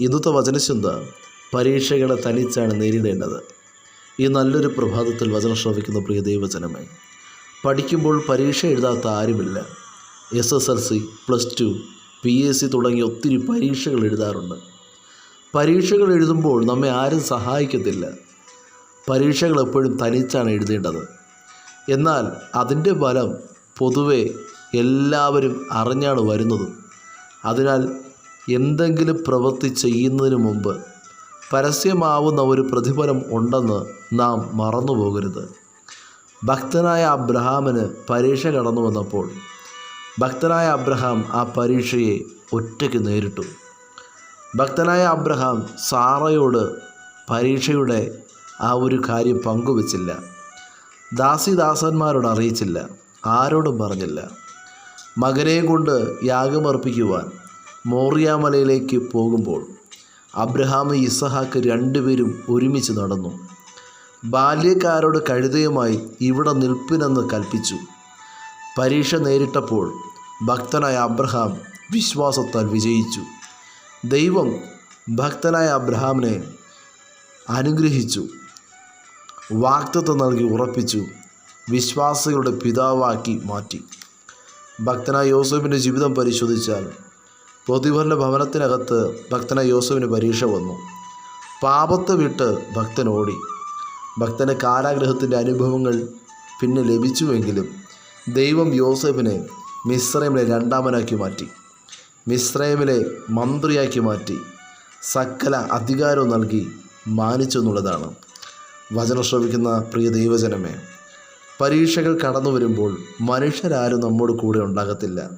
ഇന്നത്തെ വചനശുന്ത പരീക്ഷകളെ തനിച്ചാണ് നേരിടേണ്ടത്. ഈ നല്ലൊരു പ്രഭാതത്തിൽ വചനം ശ്രവിക്കുന്ന പ്രിയ ദൈവജനമേ പഠിക്കുമ്പോൾ പരീക്ഷ എഴുതാത്ത ആരുമില്ല. S S L C plus two P S C തുടങ്ങി ഒത്തിരി പരീക്ഷകൾ എഴുതാറുണ്ട്. പരീക്ഷകൾ എഴുതുമ്പോൾ നമ്മെ ആരും സഹായിക്കത്തില്ല. പരീക്ഷകൾ എപ്പോഴും തനിച്ചാണ് എഴുതേണ്ടത്. എന്നാൽ അതിന്റെ ഫലം പൊതുവെ എല്ലാവരും അറിഞ്ഞാണ് വരുന്നത്. അതിനാൽ എന്തെങ്കിലും പ്രവൃത്തി ചെയ്യുന്നതിന് മുമ്പ് പരസ്യമാവുന്ന ഒരു പ്രതിഫലം ഉണ്ടെന്ന് നാം മറന്നുപോകരുത്. ഭക്തനായ അബ്രഹാമിന് പരീക്ഷ കടന്നു വന്നപ്പോൾ ഭക്തനായ അബ്രഹാം ആ പരീക്ഷയെ ഒറ്റയ്ക്ക് നേരിട്ടു. ഭക്തനായ അബ്രഹാം സാറയോട് പരീക്ഷയുടെ ആ ഒരു കാര്യം പങ്കുവച്ചില്ല. ദാസിദാസന്മാരോട് അറിയിച്ചില്ല. ആരോടും പറഞ്ഞില്ല. മകനെ കൊണ്ട് യാഗമർപ്പിക്കുവാൻ മോറിയാമലയിലേക്ക് പോകുമ്പോൾ അബ്രഹാം ഇസഹാക്ക് രണ്ടുപേരും ഒരുമിച്ച് നടന്നു. ബാല്യക്കാരോട് കഴുതയുമായി ഇവിടെ നിൽപ്പിനെന്ന് കൽപ്പിച്ചു. പരീക്ഷ നേരിട്ടപ്പോൾ ഭക്തനായ അബ്രഹാം വിശ്വാസത്താൽ വിജയിച്ചു. ദൈവം ഭക്തനായ അബ്രഹാമിനെ അനുഗ്രഹിച്ചു. വാക്തത്വം നൽകി ഉറപ്പിച്ചു. വിശ്വാസികളുടെ പിതാവാക്കി മാറ്റി. ഭക്തനായ യോസഫിന്റെ ജീവിതം പരിശോധിച്ചാൽ പൊതിവറിന്റെ ഭവനത്തിനകത്ത് ഭക്തനെ യോസഫിന് പരീക്ഷ വന്നു. പാപത്ത് വിട്ട് ഭക്തൻ ഓടി. ഭക്തന് കാരാഗ്രഹത്തിന്റെ അനുഭവങ്ങൾ പിന്നെ ലഭിച്ചുവെങ്കിലും ദൈവം യോസഫിനെ മിശ്രമിലെ രണ്ടാമനാക്കി മാറ്റി. മിശ്രമിലെ മന്ത്രിയാക്കി മാറ്റി. സകല അധികാരവും നൽകി മാനിച്ചു എന്നുള്ളതാണ്. വചനം ശ്രവിക്കുന്ന പ്രിയ ദൈവജനമേ പരീക്ഷകൾ കടന്നു വരുമ്പോൾ മനുഷ്യരാരും നമ്മോട് കൂടെ ഉണ്ടാകത്തില്ല.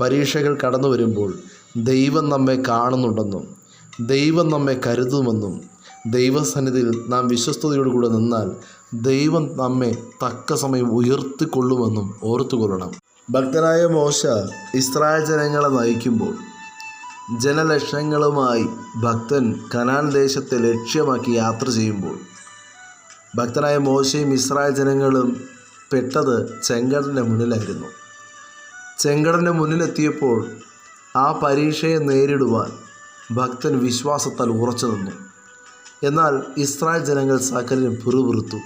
പരീക്ഷകൾ കടന്നു വരുമ്പോൾ ദൈവം നമ്മെ കാണുന്നുണ്ടെന്നും ദൈവം നമ്മെ കരുതുമെന്നും ദൈവസന്നിധിയിൽ നാം വിശ്വസ്തയോടുകൂടെ നിന്നാൽ ദൈവം നമ്മെ തക്ക സമയം ഉയർത്തിക്കൊള്ളുമെന്നും ഓർത്തുകൊള്ളണം. ഭക്തനായ മോശ ഇസ്രായേൽ ജനങ്ങളെ നയിക്കുമ്പോൾ ജനലക്ഷങ്ങളുമായി ഭക്തൻ കനാൻ ദേശത്തെ ലക്ഷ്യമാക്കി യാത്ര ചെയ്യുമ്പോൾ ഭക്തനായ മോശയും ഇസ്രായേൽ ജനങ്ങളും പെട്ടത് ചെങ്കടലിന്റെ മുന്നിലായിരുന്നു. ചെങ്കടലിന്റെ മുന്നിലെത്തിയപ്പോൾ ആ പരീക്ഷയെ നേരിടുവാൻ ഭക്തൻ വിശ്വാസത്താൽ ഉറച്ചു നിന്നു. എന്നാൽ ഇസ്രായേൽ ജനങ്ങൾ സകലരും പിറുപിറുത്തു.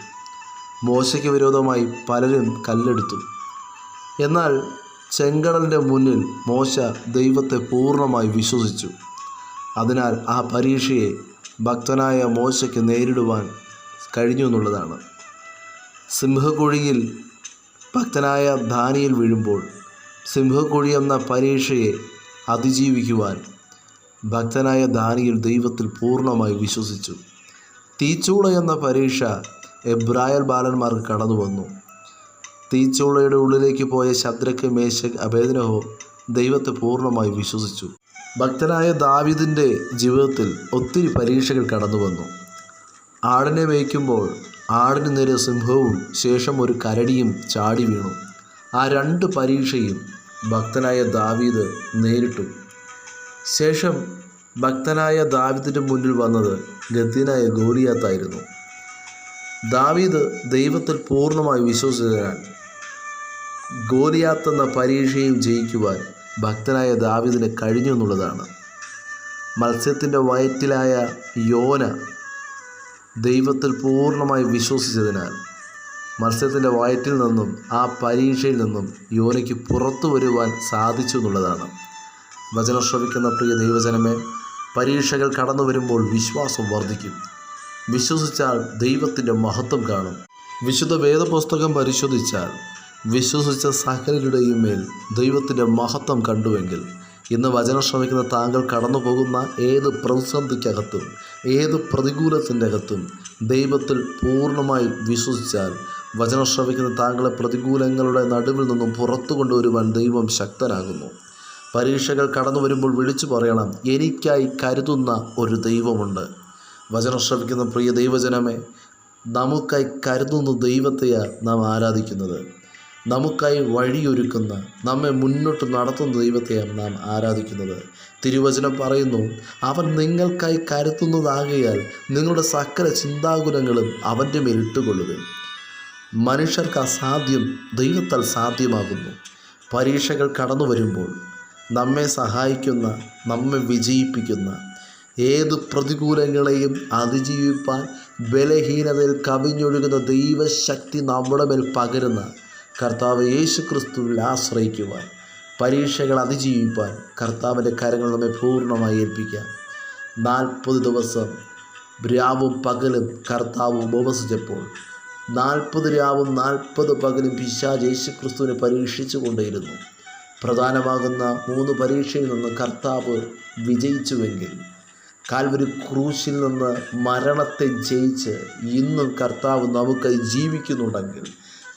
മോശയ്ക്ക് വിരോധമായി പലരും കല്ലെടുത്തു. എന്നാൽ ചെങ്കടലിന്റെ മുന്നിൽ മോശ ദൈവത്തെ പൂർണമായി വിശ്വസിച്ചു. അതിനാൽ ആ പരീക്ഷയെ ഭക്തനായ മോശയ്ക്ക് നേരിടുവാൻ കഴിഞ്ഞു എന്നുള്ളതാണ്. സിംഹക്കുഴിയിൽ ഭക്തനായ ധാനിയിൽ വീഴുമ്പോൾ സിംഹക്കുഴി എന്ന പരീക്ഷയെ അതിജീവിക്കുവാൻ ഭക്തനായ ദാനിയിൽ ദൈവത്തിൽ പൂർണമായി വിശ്വസിച്ചു. തീച്ചൂള എന്ന പരീക്ഷ എബ്രായൽ ബാലന്മാർക്ക് കടന്നു വന്നു. തീച്ചൂളയുടെ ഉള്ളിലേക്ക് പോയ ശദ്രക്ക് മേശക് അഭേദനഹോ ദൈവത്തെ പൂർണമായി വിശ്വസിച്ചു. ഭക്തനായ ദാവിദിന്റെ ജീവിതത്തിൽ ഒത്തിരി പരീക്ഷകൾ കടന്നു വന്നു. ആടിനെ മേയ്ക്കുമ്പോൾ ആടിന് നേരെ സിംഹവും ശേഷം ഒരു കരടിയും ചാടി വീണു. ആ രണ്ട് പരീക്ഷയും ഭക്തനായ ദാവീദ് നേരിട്ടു. ശേഷം ഭക്തനായ ദാവിദിന്റെ മുന്നിൽ വന്നത് ഗദ്യനായ ഗോലിയാത്തായിരുന്നു. ദാവീദ് ദൈവത്തിൽ പൂർണമായി വിശ്വസിച്ചതിനാൽ ഗോലിയാത്ത് എന്ന പരീക്ഷയും ജയിക്കുവാൻ ഭക്തനായ ദാവിദിന് കഴിഞ്ഞു എന്നുള്ളതാണ്. മത്സ്യത്തിന്റെ വയറ്റിലായ യോന ദൈവത്തിൽ പൂർണമായി വിശ്വസിച്ചതിനാൽ മത്സ്യത്തിന്റെ വയറ്റിൽ നിന്നും ആ പരീക്ഷയിൽ നിന്നും യോനയ്ക്ക് പുറത്തു വരുവാൻ സാധിച്ചു എന്നുള്ളതാണ് വചനം ശ്രവിക്കുന്ന പ്രിയ ദൈവജനമേ പരീക്ഷകൾ കടന്നു വരുമ്പോൾ വിശ്വാസം വർദ്ധിക്കും. വിശ്വസിച്ചാൽ ദൈവത്തിന്റെ മഹത്വം കാണും. വിശുദ്ധ വേദപുസ്തകം പരിശോധിച്ചാൽ വിശ്വസിച്ച സകലരുടെയും മേൽ ദൈവത്തിന്റെ മഹത്വം കണ്ടുവെങ്കിൽ ഇന്ന് വചനം ശ്രമിക്കുന്ന താങ്കൾ കടന്നു പോകുന്ന ഏത് പ്രതിസന്ധിക്കകത്തും ഏത് പ്രതികൂലത്തിന്റെ അകത്തും ദൈവത്തിൽ പൂർണമായി വിശ്വസിച്ചാൽ വചനം ശ്രവിക്കുന്ന താങ്കളെ പ്രതികൂലങ്ങളുടെ നടുവിൽ നിന്നും പുറത്തു കൊണ്ടുവരുവാൻ ദൈവം ശക്തനാകുന്നു. പരീക്ഷകൾ കടന്നു വരുമ്പോൾ വിളിച്ചു പറയണം എനിക്കായി കരുതുന്ന ഒരു ദൈവമുണ്ട്. വചനം ശ്രവിക്കുന്ന പ്രിയ ദൈവജനമേ നമുക്കായി കരുതുന്ന ദൈവത്തെയാണ് നാം ആരാധിക്കുന്നത്. നമുക്കായി വഴിയൊരുക്കുന്ന നമ്മെ മുന്നോട്ട് നടത്തുന്ന ദൈവത്തെയാണ് നാം ആരാധിക്കുന്നത്. തിരുവചനം പറയുന്നു അവൻ നിങ്ങൾക്കായി കരുത്തുന്നതാകയാൽ നിങ്ങളുടെ സകല ചിന്താകുലങ്ങളും അവന്റെ മേൽ ഇട്ടുകൊള്ളുക മനുഷ്യർക്ക് അസാധ്യം ദൈവത്താൽ സാധ്യമാകുന്നു. പരീക്ഷകൾ കടന്നു വരുമ്പോൾ നമ്മെ സഹായിക്കുന്ന നമ്മെ വിജയിപ്പിക്കുന്ന ഏത് പ്രതികൂലങ്ങളെയും അതിജീവിപ്പാൻ ബലഹീനതയിൽ കവിഞ്ഞൊഴുകുന്ന ദൈവശക്തി നമ്മുടെ മേൽ പകരുന്ന കർത്താവ് യേശു ക്രിസ്തുവിൽ ആശ്രയിക്കുവാൻ പരീക്ഷകൾ അതിജീവിപ്പാൻ കർത്താവിന്റെ കരങ്ങൾ നമ്മെ പൂർണമായി ഏൽപ്പിക്കാം. നാൽപ്പത് ദിവസം രാവും പകലും കർത്താവ് ഉപവസിച്ചപ്പോൾ നാൽപ്പത് രാവും നാൽപ്പത് പകലും പിശാജ് യേശുക്രിസ്തുവിനെ പരീക്ഷിച്ചു കൊണ്ടേയിരുന്നു. പ്രധാനമാകുന്ന മൂന്ന് പരീക്ഷയിൽ നിന്ന് കർത്താവ് വിജയിച്ചുവെങ്കിൽ കാൽവരി ക്രൂശിൽ നിന്ന് മരണത്തെ ജയിച്ച് ഇന്നും കർത്താവ് നമുക്ക് ജീവിക്കുന്നുണ്ടെങ്കിൽ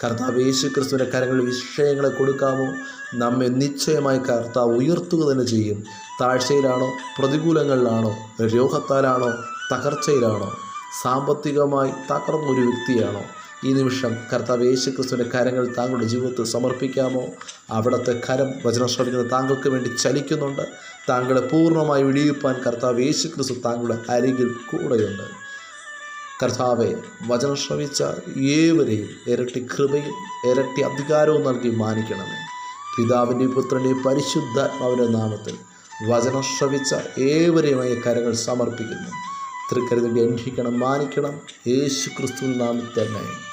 കർത്താവ് യേശു ക്രിസ്തുവിന്റെ കരങ്ങളിൽ വിഷയങ്ങളെ കൊടുക്കാമോ? നമ്മെ നിശ്ചയമായി കർത്താവ് ഉയർത്തുക തന്നെ ചെയ്യും. താഴ്ചയിലാണോ? പ്രതികൂലങ്ങളിലാണോ? രോഗത്താലാണോ? തകർച്ചയിലാണോ? സാമ്പത്തികമായി തകർന്നൊരു വ്യക്തിയാണോ? ഈ നിമിഷം കർത്താവ് യേശു ക്രിസ്തുവിന്റെ കരങ്ങൾ താങ്കളുടെ ജീവിതത്തിൽ സമർപ്പിക്കാമോ? അവിടുത്തെ കരം വചനം ശ്രമിക്കുന്ന താങ്കൾക്ക് വേണ്ടി ചലിക്കുന്നുണ്ട്. താങ്കളെ പൂർണമായി വിടിയിപ്പാൻ കർത്താവ് യേശു ക്രിസ്തു താങ്കളുടെ അരികിൽ കൂടെയുണ്ട്. കർത്താവെ വചനം ശ്രമിച്ച ഏവരെയും ഇരട്ടി കൃപയും ഇരട്ടി അധികാരവും നൽകി മാനിക്കണമേ. പിതാവിന്റെയും പുത്രന്റെയും പരിശുദ്ധാത്മാവിന്റെ നാമത്തിൽ വചനം ശ്രവിച്ച ഏവരെയുമായി കരങ്ങൾ സമർപ്പിക്കുന്നു. തൃക്കരുതി അനുഷ്ഠിക്കണം മാനിക്കണം. യേശു ക്രിസ്തു നാമത്തിൽ തന്നെ.